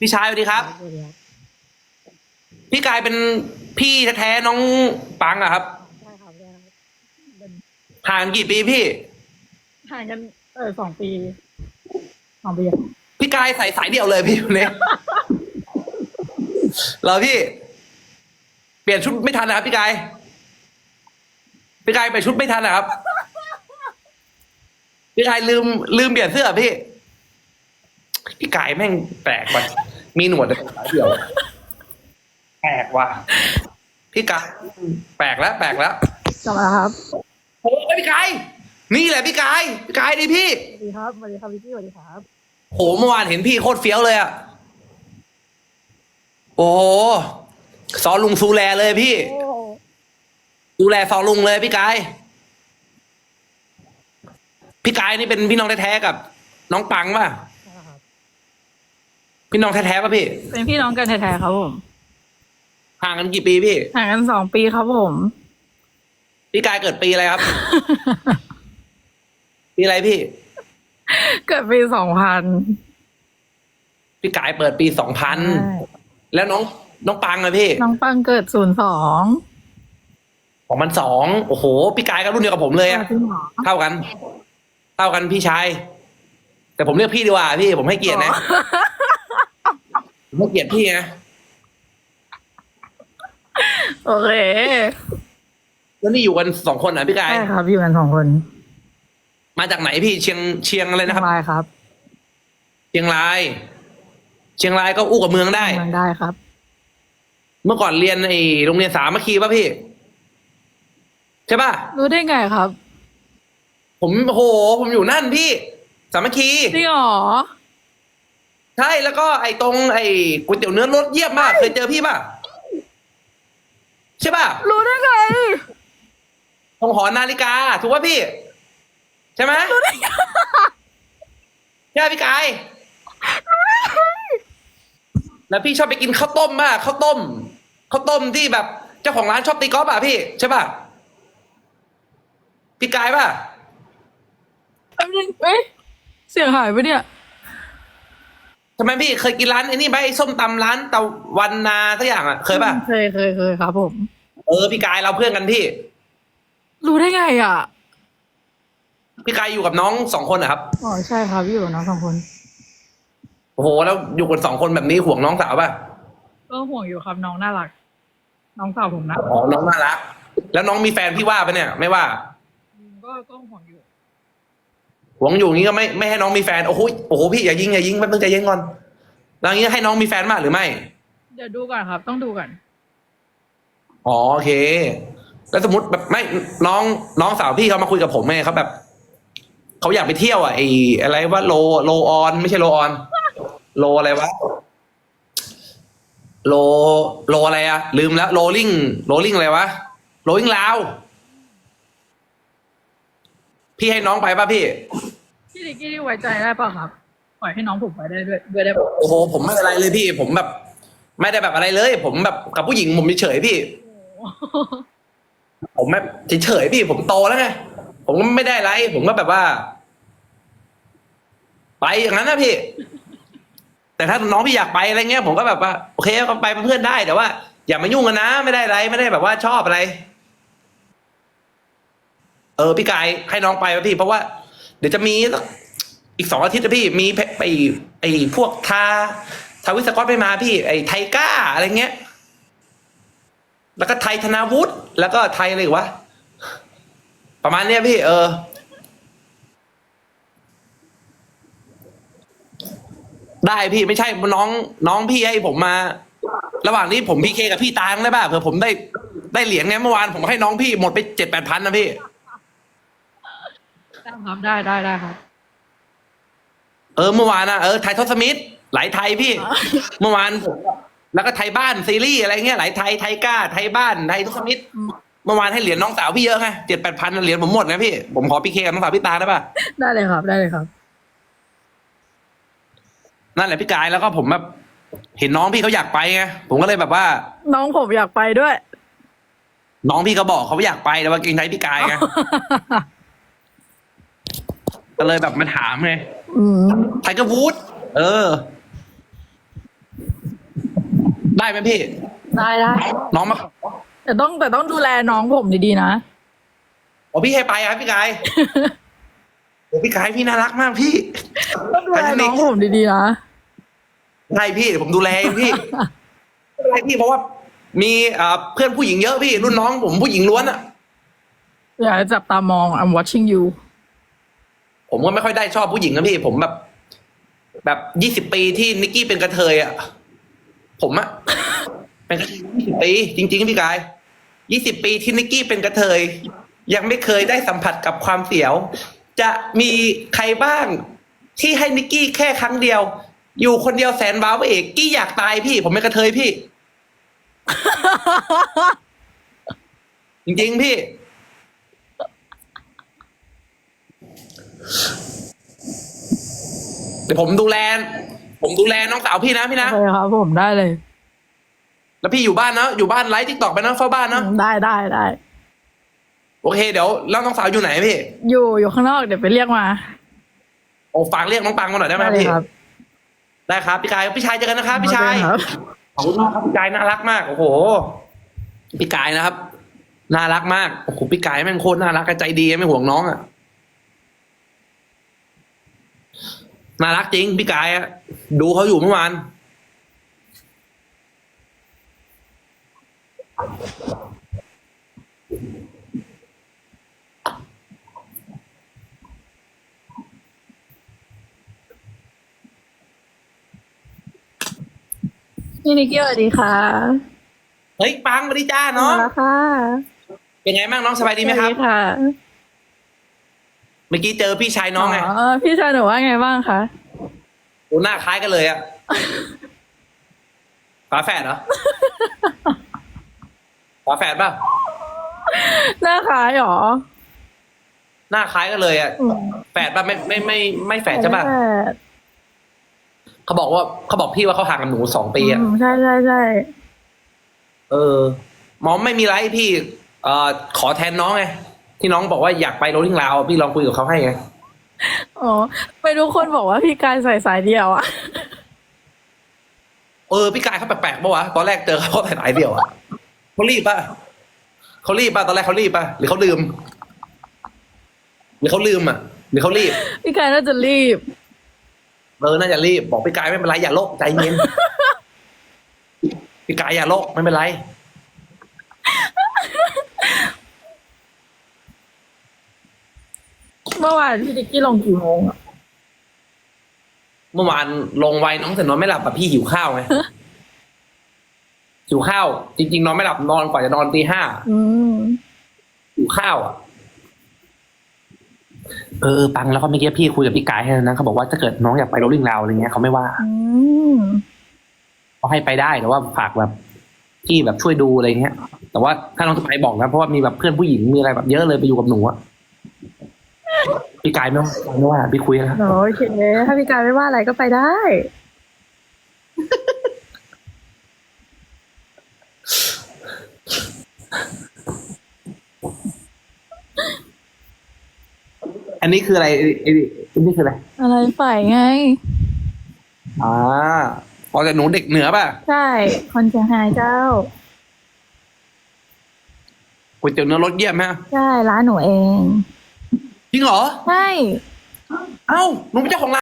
พี่ชายสวัสดีครับสวัสดีครับ พี่กายเป็นพี่แท้ๆน้องปังอะครับใช่ครับใช่ครับเป็นห่างกันกี่ปีพี่ ห่างกันเออสองปีสองปีอะพี่กายใส่สายเดียวเลยพี่เนี่ยเหรอพี่ เปลี่ยนชุดไม่ทันนะครับพี่กาย พี่กายไปชุดไม่ทันนะครับ พี่กายลืมลืมเปลี่ยนเสื้อพี่ พี่กายแม่งแปลกว่ะ มีหนวดแต่สายเดียว แปลกว่ะพี่กายแปลกแล้ว แปลกแล้วกลับมาครับโอ้ยพี่กายนี่แหละพี่กายพี่กายดิพี่สวัสดีครับสวัสดีครับพี่พี่สวัสดีครับโหเมื่อวานเห็นพี่โคตรเฟี้ยวเลยอะโอ้โหซอลุงซูแลเลยพี่โอ้ดูแลซอลุงเลยพี่กายพี่กายนี่เป็นพี่น้องแท้ๆกับ น้องปังป่ะใช่ครับ พี่น้องแท้ๆป่ะพี่เป็นพี่น้องกันแท้ๆครับผมห่างกันกี่ปีพี่ห่างกันสองปีครับผม พี่กายเกิดปีอะไรครับ ปีอะไรพี่ เกิดปีสองพันพี่กายเปิดปีสองพันแล้วน้องน้องปังอะพี่ น้องปังเกิดศูนย์สองสองพันสองโอ้โห พี่กายก็รุ่นเดียวกับผมเลยอะจริงเหรอเท่ากัน เท่ากันพี่ชายแต่ผมเรียกพี่ดีกว่าพี่ผมให้เกียรตินะ ผมให้เกียรติพี่นะโอเคแล้วนี่อยู่กันสองคนเหรอพี่กาย ใช่ครับอยู่กันสองคนมาจากไหนพี่เชียงเชียงอะไรนะครับสบายครับเชียงราย เชียงรายก็อู้กับเมืองได้มันได้ครับ เมื่อก่อนเรียนไอ้โรงเรียนสามัคคีป่ะพี่ ใช่ป่ะ รู้ได้ไงครับผมโอ้โห ผมอยู่นั่นพี่ สามัคคีจริงเหรอ ใช่แล้วก็ไอ้ตรงไอ้ก๋วยเตี๋ยวเนื้อรสเยี่ยมมาก เคยเจอพี่ป่ะ ใช่ป่ะรู้ได้ไง ตรงหอนาฬิกา ถูกป่ะพี่ ใช่ไหมใช่พี่กายแล้วพี่ชอบไปกินข้าวต้มมากข้าวต้มข้าวต้มที่แบบ เจ้าของร้านชอบตีกอล์ฟอะพี่ ใช่ป่ะพี่กายป่ะ แป๊บนึงเอ้ยเสียงหายไปเนี่ย ทำไมพี่เคยกินร้านไอ้นี่ไหมไอ้ส้มตำร้านตะวันนาสักอย่างอะเคยป่ะเคยเคยเคยครับผม เออพี่กายเราเพื่อนกันพี่ รู้ได้ไงอะ พี่กายอยู่กับน้องสองคนนะครับอ๋อใช่ครับอยู่กับน้องสองคน โอ้โหแล้วอยู่กันสองคนแบบนี้ห่วงน้องสาวป่ะก็ห่วงอยู่ครับน้องน่ารัก น้องสาวผมนะอ๋อน้องน่ารักแล้วน้องมีแฟนพี่ว่าปะเนี่ย ไม่ว่า ก็ก็ห่วงอยู่ ห่วงอยู่งี้ก็ไม่ไม่ให้น้องมีแฟนโอ้โหโอ้โหพี่อย่ายิงอย่ายิงแป๊บนึงใจเย็นก่อนแล้วอย่างงี้ให้น้องมีแฟนมากหรือไม่ เดี๋ยวดูก่อนครับ ต้องดูก่อน อ๋อโอเค แล้วสมมติแบบไม่น้องน้องสาวพี่เขามาคุยกับผมไงเขาแบบเขาอยากไปเที่ยวอะไอ้อะไรว่าโลโลออน ไม่ใช่โลออน โลอะไรวะโลโลอะไรอะลืมแล้วโรลลิงโรลลิงอะไรวะโรลลิงลาว พี่ให้น้องไปป่ะพี่ พี่ดิกกี้ไว้ใจได้ป่ะครับ ปล่อยให้น้องผมไปได้ด้วยด้วยได้ป่ะโอ้โหผมไม่อะไรเลยพี่ ผมแบบ ไม่ได้แบบอะไรเลย ผมแบบกับผู้หญิงผมเฉยๆพี่ผมแบบเฉยๆพี่ ผมโตแล้วไงผมก็ไม่ได้อะไร ผมก็แบบว่า ไปอย่างนั้นนะพี่ แต่ถ้าน้องพี่อยากไปอะไรเงี้ยผมก็แบบว่าโอเคก็ไปเป็นเพื่อนได้แต่ว่า อย่ามายุ่งกันนะ ไม่ได้อะไรไม่ได้แบบว่าชอบอะไร เออพี่กายให้น้องไปป่ะพี่ เพราะว่า เดี๋ยวจะมีสักอีกสองอาทิตย์นะพี่มีไอ้ไอ้พวกทาทาวิสกอตไม่มาพี่ ไอ้ไทก้าอะไรเงี้ย แล้วก็ไทยธนาวุฒิแล้วก็ไทยอะไรวะประมาณเนี้ยพี่ เออ ได้พี่ไม่ใช่น้อง น้องพี่ให้ผมมา ระหว่างนี้ผมพีเคกับพี่ตางได้ป่ะเผื่อผมได้ได้เหรียญไงเมื่อวานผมให้น้องพี่หมดไปเจ็ดแปดพันนะพี่ ได้ครับได้ได้ได้ครับ เออเมื่อวานนะเออไทยทศมิตรหลายไทยพี่ เมื่อวานผมแล้วก็ไทยบ้านซีรีส์อะไรเงี้ยหลายไทยไทยก้าไทยบ้านไทยทศมิตรเมื่อวานให้เหรียญน้องสาวพี่เยอะไงเจ็ดแปดพันเหรียญผมหมดนะพี่ผมขอพีเคกับน้องสาวพี่ตาได้ป่ะได้เลยครับ ได้เลยครับ นั่นแหละพี่กายแล้วก็ผมแบบเห็นน้องพี่เขาอยากไปไงผมก็เลยแบบว่า น้องผมอยากไปด้วย น้องพี่เขาบอกเขาอยากไปแต่ว่าเกรงใจพี่กายไง ก็เลยแบบมาถามไงอืมไทเกอร์วูดเออ ได้ไหมพี่ ได้ได้น้องมาแต่ต้องแต่ต้องดูแลน้องผมดีๆนะ โอ้พี่ให้ไปครับพี่กายโอ้พี่กายพี่น่ารักมากพี่ ต้องดูแลน้องผมดีๆนะใช่พี่เดี๋ยวผมดูแลเองพี่ไม่เป็นไรพี่เพราะว่า มีเอ่อเพื่อนผู้หญิงเยอะพี่ รุ่นน้องผมผู้หญิงล้วนอะ อย่าจับตามอง I'm watching you ผมก็ไม่ค่อยได้ชอบผู้หญิงนะพี่ ผมแบบ แบบยี่สิบปีที่นิกกี้เป็นกระเทยอะผมอะเป็นกระเทยยี่สิบปี จริง ๆ พี่กายยี่สิบปีที่นิกกี้เป็นกระเทย ยังไม่เคยได้สัมผัสกับความเสียว จะมีใครบ้างที่ให้นิกกี้แค่ครั้งเดียว อยู่คนเดียวแสนว้าวเอกกี้อยากตายพี่ ผมเป็นกระเทยพี่ จริงๆพี่ เดี๋ยวผมดูแล ผมดูแลน้องสาวพี่นะพี่นะ โอเคครับผมได้เลย แล้วพี่อยู่บ้านนะ อยู่บ้านไลฟ์ทิกตอกไปนะเฝ้าบ้านนะ ได้ได้ได้ โอเคเดี๋ยวแล้วน้องสาวอยู่ไหนพี่ อยู่อยู่ข้างนอกเดี๋ยวไปเรียกมาโอ้ฝากเรียกน้องปังมาหน่อยได้ไหมเลยพี่ครับได้ครับพี่กาย พี่ชายเจอกันนะครับพี่ชายโอเคครับ ขอบคุณมากครับพี่กายน่ารักมากโอ้โหพี่กายนะครับ น่ารักมากโอ้โหพี่กายแม่งโคตรน่ารักใจดีไม่ห่วงน้องอะ น่ารักจริงพี่กายอะดูเขาอยู่เมื่อวานพี่นิกกี้สวัสดีค่ะเฮ้ยปังมาดิจ้าน้องมาแล้วค่ะ เป็นไงบ้างน้องสบายดีไหมครับสวัสค่ะเมื่อกี้เจอพี่ชายน้องไงอ๋อพี่ชายหนูว่าไงบ้างคะโอ้หน้าคล้ายกันเลยอะฝาแฝดเหรอฝาแฝดป่ะ หน้าขายหรอ หน้าคล้ายกันเลยอะอืมแฝดป่ะไม่ไม่ไม่ไม่แฝดใช่ป่ะแฝดเขาบอกว่าเขาบอกพี่ว่าเขาห่างกับหนูสองปีอะอืมใช่ใช่ใช่เออหมอไม่มีไรพี่ เอ่อขอแทนน้องไง ที่น้องบอกว่าอยากไปโรลลิงลาวพี่ลองคุยกับเขาให้ไงอ๋อไปทุกคนบอกว่าพี่กายใส่สายเดียวอะเออพี่กายเขาแปลกๆปะวะตอนแรกเจอเขาแต่ไหนเดียวอะเขารีบป่ะเขารีบป่ะตอนแรกเขารีบป่ะหรือเขาลืมหรือเขาลืมอะหรือเขารีบ พี่กายน่าจะรีบเออน่าจะรีบ บอกพี่กายไม่เป็นไรอย่าโลกใจเย็นพี่กายอย่าโลกไม่เป็นไร เมื่อวานพี่นิกกี้ลงกี่โมงอะเมื่อวานลงไวน้องแต่นอนไม่หลับแบบพี่หิวข้าวไงหิวข้าว จริง ๆ นอนไม่หลับนอนกว่าจะนอนตีห้าอืมหิวข้าวอะเออปังแล้วก็เมื่อกี้พี่คุยกับพี่กายให้แล้วนะเขาบอกว่าถ้าเกิดน้องอยากไปโรลลิ่งราวอะไรเงี้ยเขาไม่ว่าอืมเขาให้ไปได้แต่ว่าฝากแบบพี่แบบช่วยดูอะไรเงี้ย แต่ว่าถ้าน้องจะไปบอกนะเพราะว่ามีแบบเพื่อนผู้หญิงมีอะไรแบบเยอะเลยไปอยู่กับหนูอะ พี่กายไม่ว่าไม่ว่าพี่คุยแล้วโอเคถ้าพี่กายไม่ว่าอะไรก็ไปได้ อันนี้คืออะไรไอ้ไอ้อันนี้คืออะไร อะไรฝ่ายไงอ่าพอแต่หนูเด็กเหนือป่ะ ใช่ คนเชียงรายเจ้าก๋วยเตี๋ยวเนื้อรสเยี่ยมฮะ ใช่ ร้านหนูเอง จริงเหรอ ใช่ เอ้าหนูเป็นเจ้าของร้าน